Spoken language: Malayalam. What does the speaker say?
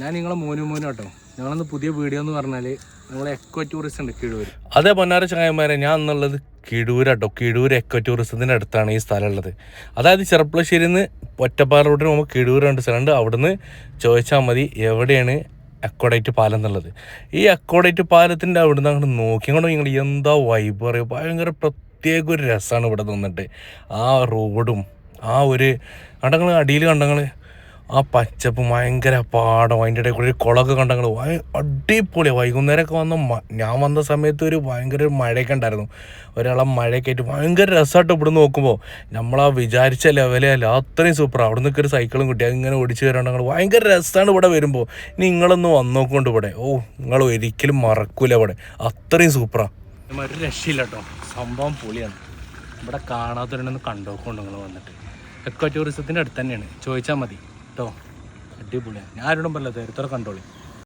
ഞാൻ നിങ്ങളെ മോനും മോനും കേട്ടോ ഞങ്ങളന്ന് പുതിയ വീഡിയോ എന്ന് പറഞ്ഞാൽ നമ്മളെ എക്കോ ടൂറിസ്റ്റ് ഉണ്ട് കിഴൂർ അതെ പൊന്നാര ചങ്ങായിമാരെ ഞാൻ എന്നുള്ളത് കിഴൂരാട്ടോ കിഴൂർ എക്കോ ടൂറിസത്തിന്റെ അടുത്താണ് ഈ സ്ഥലം ഉള്ളത് അതായത് ചെറുപ്പളശ്ശേരിയിൽ നിന്ന് ഒറ്റപ്പാറ റോഡിന് പോകുമ്പോൾ കിഴൂർ രണ്ട് സ്ഥലമുണ്ട് അവിടുന്ന് ചോദിച്ചാൽ മതി എവിടെയാണ് അക്കോഡേറ്റ് പാലം എന്നുള്ളത്. ഈ അക്കോഡേറ്റ് പാലത്തിന്റെ അവിടുന്ന് അങ്ങോട്ട് നോക്കിക്കൊണ്ട് നിങ്ങൾ എന്താ വൈബ് പറയുക ഭയങ്കര പ്രത്യേക ഒരു രസമാണ് ഇവിടെ നിന്നിട്ട്. ആ റോഡും ആ ഒരു കണ്ടങ്ങൾ അടിയിൽ കണ്ടങ്ങൾ ആ പച്ചപ്പ് ഭയങ്കര പാടം. അതിന്റെ ഇടയിൽ കൂടി കുളമൊക്കെ കണ്ടങ്ങൾ അടിപൊളിയാണ് വൈകുന്നേരമൊക്കെ വന്ന ഞാൻ വന്ന സമയത്ത് ഒരു ഭയങ്കര ഒരു മഴയൊക്കെ ഉണ്ടായിരുന്നു. ഒരാളെ മഴയൊക്കെ ആയിട്ട് ഭയങ്കര രസമായിട്ട് ഇവിടെ നോക്കുമ്പോൾ നമ്മളാ വിചാരിച്ച ലെവലേ അല്ല. അത്രയും സൂപ്പർ അവിടെ നിന്നൊക്കെ ഒരു സൈക്കിളും കിട്ടി. അതിങ്ങനെ ഓടിച്ച് വരാണ്ട് ഭയങ്കര രസമാണ് ഇവിടെ വരുമ്പോൾ നിങ്ങളൊന്ന് വന്നോക്കൊണ്ട് ഇവിടെ. ഓ നിങ്ങൾ ഒരിക്കലും മറക്കൂല ഇവിടെ. അത്രയും സൂപ്പറാണ് ഒരു രക്ഷയില്ല കേട്ടോ. സംഭവം പൊളിയാണ്. ഇവിടെ കാണാത്തവരുണ്ടെന്ന് കണ്ടോക്കൊണ്ട് നിങ്ങൾ വന്നിട്ട്. എക്കോ ടൂറിസത്തിന്റെ അടുത്ത് തന്നെയാണ്. ചോദിച്ചാൽ മതി. കേട്ടോ? അടിപൊളിയാണ്. ഞാൻ ആരോടും പറയില്ല നേരത്തെ കണ്ടോളി.